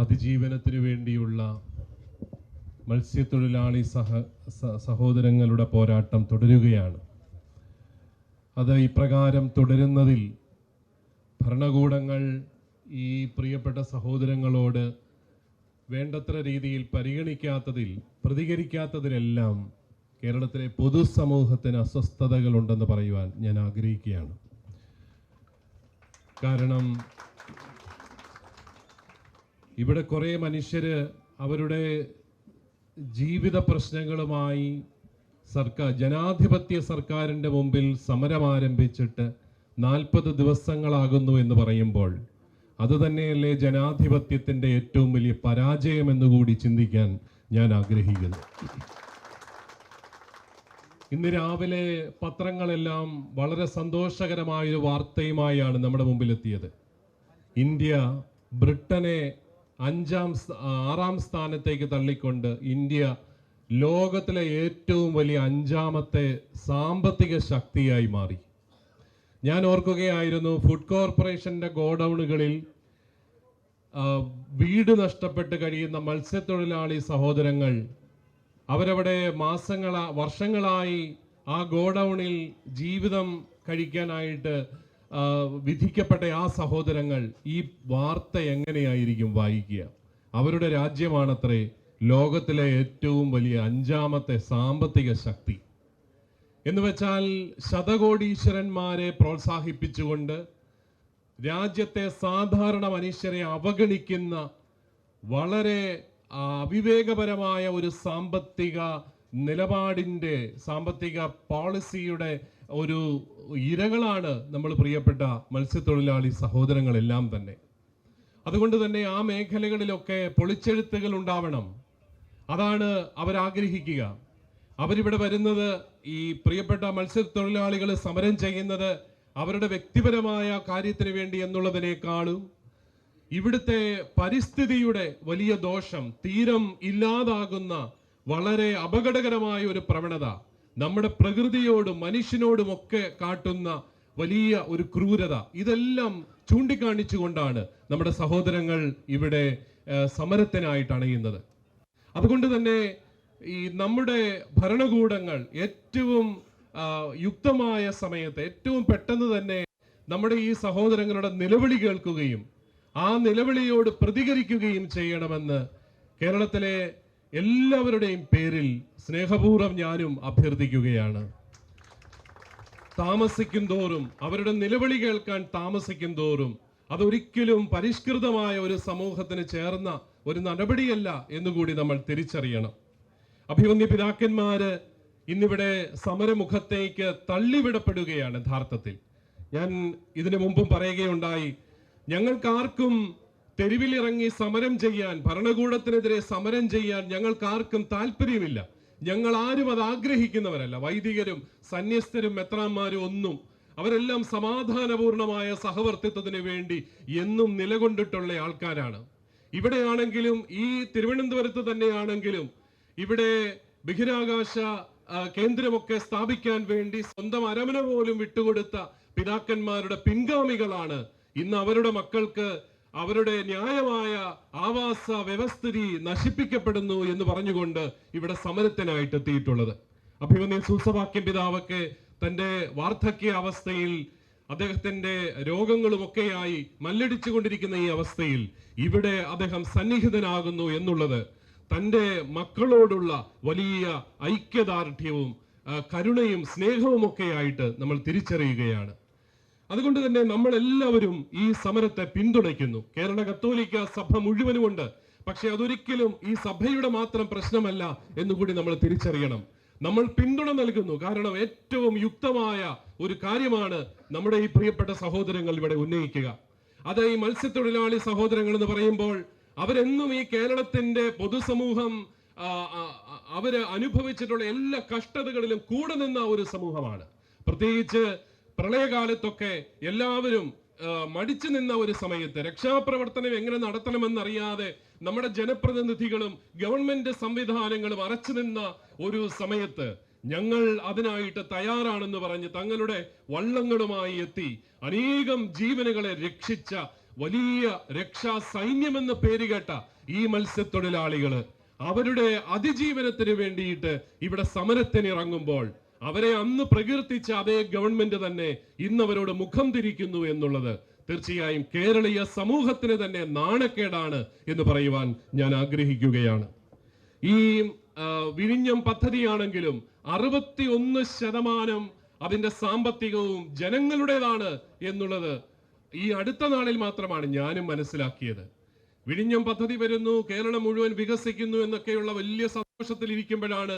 അതിജീവനത്തിനു വേണ്ടിയുള്ള മത്സ്യത്തൊഴിലാളി സഹ സഹോദരങ്ങളുടെ പോരാട്ടം തുടരുകയാണ്. അത് ഇപ്രകാരം തുടരുന്നതിൽ ഭരണകൂടങ്ങൾ ഈ പ്രിയപ്പെട്ട സഹോദരങ്ങളോട് വേണ്ടത്ര രീതിയിൽ പരിഗണിക്കാത്തതിൽ പ്രതികരിക്കാത്തതിലെല്ലാം കേരളത്തിലെ പൊതുസമൂഹത്തിന് അസ്വസ്ഥതകളുണ്ടെന്ന് പറയുവാൻ ഞാൻ ആഗ്രഹിക്കുകയാണ്. കാരണം ഇവിടെ കുറേ മനുഷ്യർ അവരുടെ ജീവിത പ്രശ്നങ്ങളുമായി സർക്കാർ ജനാധിപത്യ സർക്കാരിന്റെ മുമ്പിൽ സമരം ആരംഭിച്ചിട്ട് നാൽപ്പത് ദിവസങ്ങളാകുന്നു എന്ന് പറയുമ്പോൾ അതുതന്നെയല്ലേ ജനാധിപത്യത്തിന്റെ ഏറ്റവും വലിയ പരാജയം എന്നുകൂടി ചിന്തിക്കാൻ ഞാൻ ആഗ്രഹിക്കുന്നു. ഇന്ന് രാവിലെ പത്രങ്ങളെല്ലാം വളരെ സന്തോഷകരമായ ഒരു വാർത്തയുമായാണ് നമ്മുടെ മുമ്പിലെത്തിയത്. ഇന്ത്യ ബ്രിട്ടനെ അഞ്ചാം ആറാം സ്ഥാനത്തേക്ക് തള്ളിക്കൊണ്ട് ഇന്ത്യ ലോകത്തിലെ ഏറ്റവും വലിയ അഞ്ചാമത്തെ സാമ്പത്തിക ശക്തിയായി മാറി. ഞാൻ ഓർക്കുകയായിരുന്നു ഫുഡ് കോർപ്പറേഷന്റെ ഗോഡൗണുകളിൽ വീട് നഷ്ടപ്പെട്ട് കഴിയുന്ന മത്സ്യത്തൊഴിലാളി സഹോദരങ്ങൾ അവരവിടെ മാസങ്ങളാ വർഷങ്ങളായി ആ ഗോഡൗണിൽ ജീവിതം കഴിക്കാനായിട്ട് വിധിക്കപ്പെട്ട ആ സഹോദരങ്ങൾ ഈ വാർത്ത എങ്ങനെയായിരിക്കും വായിക്കുക? അവരുടെ രാജ്യമാണത്രേ ലോകത്തിലെ ഏറ്റവും വലിയ അഞ്ചാമത്തെ സാമ്പത്തിക ശക്തി. എന്ന് വെച്ചാൽ ശതകോടീശ്വരന്മാരെ പ്രോത്സാഹിപ്പിച്ചുകൊണ്ട് രാജ്യത്തെ സാധാരണ മനുഷ്യരെ അവഗണിക്കുന്ന വളരെ അവിവേകപരമായ ഒരു സാമ്പത്തിക നിലപാടിന്റെ സാമ്പത്തിക പോളിസിയുടെ ഒരു ഇരകളാണ് നമ്മൾ പ്രിയപ്പെട്ട മത്സ്യത്തൊഴിലാളി സഹോദരങ്ങളെല്ലാം തന്നെ. അതുകൊണ്ട് തന്നെ ആ മേഖലകളിലൊക്കെ പൊളിച്ചെഴുത്തുകൾ ഉണ്ടാവണം. അതാണ് അവരാഗ്രഹിക്കുക. അവരിവിടെ വരുന്നത് ഈ പ്രിയപ്പെട്ട മത്സ്യത്തൊഴിലാളികൾ സമരം ചെയ്യുന്നത് അവരുടെ വ്യക്തിപരമായ കാര്യത്തിന് വേണ്ടി എന്നുള്ളതിനേക്കാളും ഇവിടുത്തെ പരിസ്ഥിതിയുടെ വലിയ ദോഷം തീരം ഇല്ലാതാകുന്ന വളരെ അപകടകരമായ ഒരു പ്രവണത നമ്മുടെ പ്രകൃതിയോടും മനുഷ്യനോടും ഒക്കെ കാട്ടുന്ന വലിയ ഒരു ക്രൂരത. ഇതെല്ലാം ചൂണ്ടിക്കാണിച്ചുകൊണ്ടാണ് നമ്മുടെ സഹോദരങ്ങൾ ഇവിടെ സമരത്തിനായിട്ട് അണയുന്നത്. അതുകൊണ്ട് തന്നെ ഈ നമ്മുടെ ഭരണകൂടങ്ങൾ ഏറ്റവും യുക്തമായ സമയത്ത് ഏറ്റവും പെട്ടെന്ന് തന്നെ നമ്മുടെ ഈ സഹോദരങ്ങളുടെ നിലവിളി കേൾക്കുകയും ആ നിലവിളിയോട് പ്രതികരിക്കുകയും ചെയ്യണമെന്ന് കേരളത്തിലെ എല്ലാവരുടെയും പേരിൽ സ്നേഹപൂർവം ഞാനും അഭ്യർത്ഥിക്കുകയാണ്. താമസിക്കും തോറും അവരുടെ നിലവിളി കേൾക്കാൻ താമസിക്കും തോറും അതൊരിക്കലും പരിഷ്കൃതമായ ഒരു സമൂഹത്തിന് ചേർന്ന ഒരു നടപടിയല്ല എന്നുകൂടി നമ്മൾ തിരിച്ചറിയണം. അഭിമന്യ പിതാക്കന്മാര് ഇന്നിവിടെ സമരമുഖത്തേക്ക് തള്ളിവിടപ്പെടുകയാണ് യഥാർത്ഥത്തിൽ. ഞാൻ ഇതിനു മുമ്പും പറയുകയുണ്ടായി ഞങ്ങൾക്കാർക്കും തെരുവിലിറങ്ങി സമരം ചെയ്യാൻ ഭരണകൂടത്തിനെതിരെ സമരം ചെയ്യാൻ ഞങ്ങൾക്ക് ആർക്കും താല്പര്യമില്ല ഞങ്ങൾ ആരും അത് ആഗ്രഹിക്കുന്നവരല്ല. വൈദികരും സന്യസ്തരും മെത്രാന്മാരും ഒന്നും അവരെല്ലാം സമാധാനപൂർണമായ സഹവർത്തിത്വത്തിന് വേണ്ടി എന്നും നിലകൊണ്ടിട്ടുള്ള ആൾക്കാരാണ്. ഇവിടെയാണെങ്കിലും ഈ തിരുവനന്തപുരത്ത് തന്നെയാണെങ്കിലും ഇവിടെ ബഹിരാകാശ കേന്ദ്രമൊക്കെ സ്ഥാപിക്കാൻ വേണ്ടി സ്വന്തം അരമന പോലും വിട്ടുകൊടുത്ത പിതാക്കന്മാരുടെ പിൻഗാമികളാണ് ഇന്ന് അവരുടെ മക്കൾക്ക് അവരുടെ ന്യായമായ ആവാസ വ്യവസ്ഥിതി നശിപ്പിക്കപ്പെടുന്നു എന്ന് പറഞ്ഞുകൊണ്ട് ഇവിടെ സമരത്തിനായിട്ട് എത്തിയിട്ടുള്ളത്. അഭിമന്യ സൂസവാക്യം പിതാവൊക്കെ തന്റെ വാർദ്ധക്യ അവസ്ഥയിൽ അദ്ദേഹത്തിന്റെ രോഗങ്ങളുമൊക്കെയായി മല്ലടിച്ചുകൊണ്ടിരിക്കുന്ന ഈ അവസ്ഥയിൽ ഇവിടെ അദ്ദേഹം സന്നിഹിതനാകുന്നു എന്നുള്ളത് തന്റെ മക്കളോടുള്ള വലിയ ഐക്യദാർഢ്യവും കരുണയും സ്നേഹവും ഒക്കെയായിട്ട് നമ്മൾ തിരിച്ചറിയുകയാണ്. അതുകൊണ്ട് തന്നെ നമ്മൾ എല്ലാവരും ഈ സമരത്തെ പിന്തുണയ്ക്കുന്നു. കേരള കത്തോലിക്ക സഭ മുഴുവനുമുണ്ട്. പക്ഷെ അതൊരിക്കലും ഈ സഭയുടെ മാത്രം പ്രശ്നമല്ല എന്നുകൂടി നമ്മൾ തിരിച്ചറിയണം. നമ്മൾ പിന്തുണ നൽകുന്നു. കാരണം ഏറ്റവും യുക്തമായ ഒരു കാര്യമാണ് നമ്മുടെ ഈ പ്രിയപ്പെട്ട സഹോദരങ്ങൾ ഇവിടെ ഉന്നയിക്കുക. അത് ഈ മത്സ്യത്തൊഴിലാളി സഹോദരങ്ങൾ എന്ന് പറയുമ്പോൾ അവരെന്നും ഈ കേരളത്തിന്റെ പൊതുസമൂഹം അവർ അനുഭവിച്ചിട്ടുള്ള എല്ലാ കഷ്ടതകളിലും കൂടെ നിന്ന ഒരു സമൂഹമാണ്. പ്രത്യേകിച്ച് പ്രളയകാലത്തൊക്കെ എല്ലാവരും മടിച്ചു നിന്ന ഒരു സമയത്ത് രക്ഷാപ്രവർത്തനം എങ്ങനെ നടത്തണമെന്നറിയാതെ നമ്മുടെ ജനപ്രതിനിധികളും ഗവൺമെന്റ് സംവിധാനങ്ങളും അരച്ചു നിന്ന ഒരു സമയത്ത് ഞങ്ങൾ അതിനായിട്ട് തയ്യാറാണെന്ന് പറഞ്ഞ് തങ്ങളുടെ വള്ളങ്ങളുമായി എത്തി അനേകം ജീവനുകളെ രക്ഷിച്ച വലിയ രക്ഷാ പേര് കേട്ട ഈ മത്സ്യത്തൊഴിലാളികൾ അവരുടെ അതിജീവനത്തിന് വേണ്ടിയിട്ട് ഇവിടെ സമരത്തിന് ഇറങ്ങുമ്പോൾ അവരെ അന്ന് പ്രകീർത്തിച്ച അതേ ഗവൺമെന്റ് തന്നെ ഇന്ന് അവരോട് മുഖം തിരിക്കുന്നു എന്നുള്ളത് തീർച്ചയായും കേരളീയ സമൂഹത്തിന് തന്നെ നാണക്കേടാണ് എന്ന് പറയുവാൻ ഞാൻ ആഗ്രഹിക്കുകയാണ്. ഈ വിഴിഞ്ഞം പദ്ധതിയാണെങ്കിലും അറുപത്തി ഒന്ന് ശതമാനം അതിന്റെ സാമ്പത്തികവും ജനങ്ങളുടേതാണ് എന്നുള്ളത് ഈ അടുത്ത നാളിൽ മാത്രമാണ് ഞാനും മനസ്സിലാക്കിയത്. വിഴിഞ്ഞം പദ്ധതി വരുന്നു കേരളം മുഴുവൻ വികസിക്കുന്നു എന്നൊക്കെയുള്ള വലിയ സന്തോഷത്തിൽ ഇരിക്കുമ്പോഴാണ്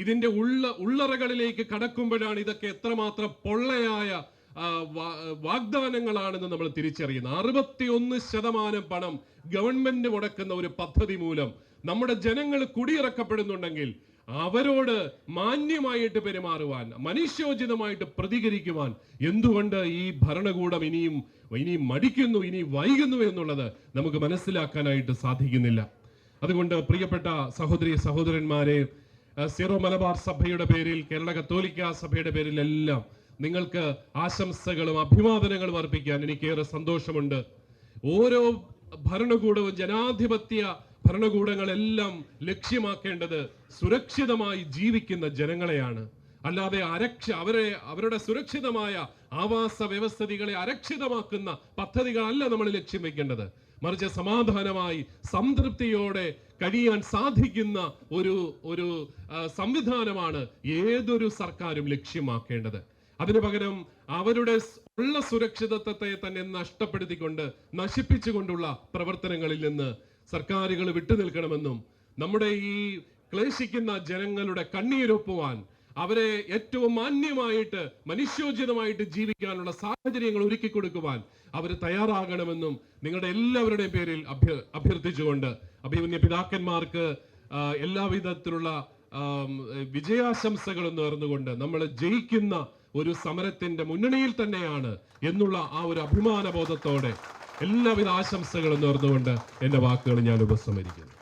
ഇതിന്റെ ഉള്ള ഉള്ളറകളിലേക്ക് കടക്കുമ്പോഴാണ് ഇതൊക്കെ എത്രമാത്രം പൊള്ളയായ വാഗ്ദാനങ്ങളാണെന്ന് നമ്മൾ തിരിച്ചറിയുന്നത്. അറുപത്തി ഒന്ന് ശതമാനം പണം ഗവൺമെന്റ് മുടക്കുന്ന ഒരു പദ്ധതി മൂലം നമ്മുടെ ജനങ്ങൾ കുടിയിറക്കപ്പെടുന്നുണ്ടെങ്കിൽ അവരോട് മാന്യമായിട്ട് പെരുമാറുവാൻ മനുഷ്യോചിതമായിട്ട് പ്രതികരിക്കുവാൻ എന്തുകൊണ്ട് ഈ ഭരണകൂടം ഇനിയും ഇനി മടിക്കുന്നു ഇനി വൈകുന്നു എന്നുള്ളത് നമുക്ക് മനസ്സിലാക്കാനായിട്ട് സാധിക്കുന്നില്ല. അതുകൊണ്ട് പ്രിയപ്പെട്ട സഹോദരി സഹോദരന്മാരെ സീറോ മലബാർ സഭയുടെ പേരിൽ കേരള കത്തോലിക്ക സഭയുടെ പേരിൽ എല്ലാം നിങ്ങൾക്ക് ആശംസകളും അഭിവാദനങ്ങളും അർപ്പിക്കാൻ എനിക്കേറെ സന്തോഷമുണ്ട്. ഓരോ ഭരണകൂടവും ജനാധിപത്യ ഭരണകൂടങ്ങളെല്ലാം ലക്ഷ്യമാക്കേണ്ടത് സുരക്ഷിതമായി ജീവിക്കുന്ന ജനങ്ങളെയാണ്. അല്ലാതെ അരക്ഷ അവരെ അവരുടെ സുരക്ഷിതമായ ആവാസ വ്യവസ്ഥിതികളെ അരക്ഷിതമാക്കുന്ന പദ്ധതികളല്ല നമ്മൾ ലക്ഷ്യം വെക്കേണ്ടത്. മറിച്ച് സമാധാനമായി സംതൃപ്തിയോടെ കഴിയാൻ സാധിക്കുന്ന ഒരു ഒരു സംവിധാനമാണ് ഏതൊരു സർക്കാരും ലക്ഷ്യമാക്കേണ്ടത്. അതിനു പകരം അവരുടെ ഉള്ള സുരക്ഷിതത്വത്തെ തന്നെ നഷ്ടപ്പെടുത്തിക്കൊണ്ട് നശിപ്പിച്ചുകൊണ്ടുള്ള പ്രവർത്തനങ്ങളിൽ നിന്ന് സർക്കാരുകൾ വിട്ടുനിൽക്കണമെന്നും നമ്മുടെ ഈ ക്ലേശിക്കുന്ന ജനങ്ങളുടെ കണ്ണീരൊപ്പുവാൻ അവരെ ഏറ്റവും മാന്യമായിട്ട് മനുഷ്യോചിതമായിട്ട് ജീവിക്കാനുള്ള സാഹചര്യങ്ങൾ ഒരുക്കി കൊടുക്കുവാൻ അവർ തയ്യാറാകണമെന്നും നിങ്ങളുടെ എല്ലാവരുടെയും പേരിൽ അഭ്യ അഭ്യർത്ഥിച്ചുകൊണ്ട് അഭിമന്യ പിതാക്കന്മാർക്ക് എല്ലാവിധത്തിലുള്ള വിജയാശംസകളും നേർന്നുകൊണ്ട് നമ്മൾ ജയിക്കുന്ന ഒരു സമരത്തിന്റെ മുന്നണിയിൽ തന്നെയാണ് എന്നുള്ള ആ ഒരു അഭിമാനബോധത്തോടെ എല്ലാവിധ ആശംസകളും നേർന്നുകൊണ്ട് എന്റെ വാക്കുകൾ ഞാൻ ഉപസംഹരിക്കുന്നു.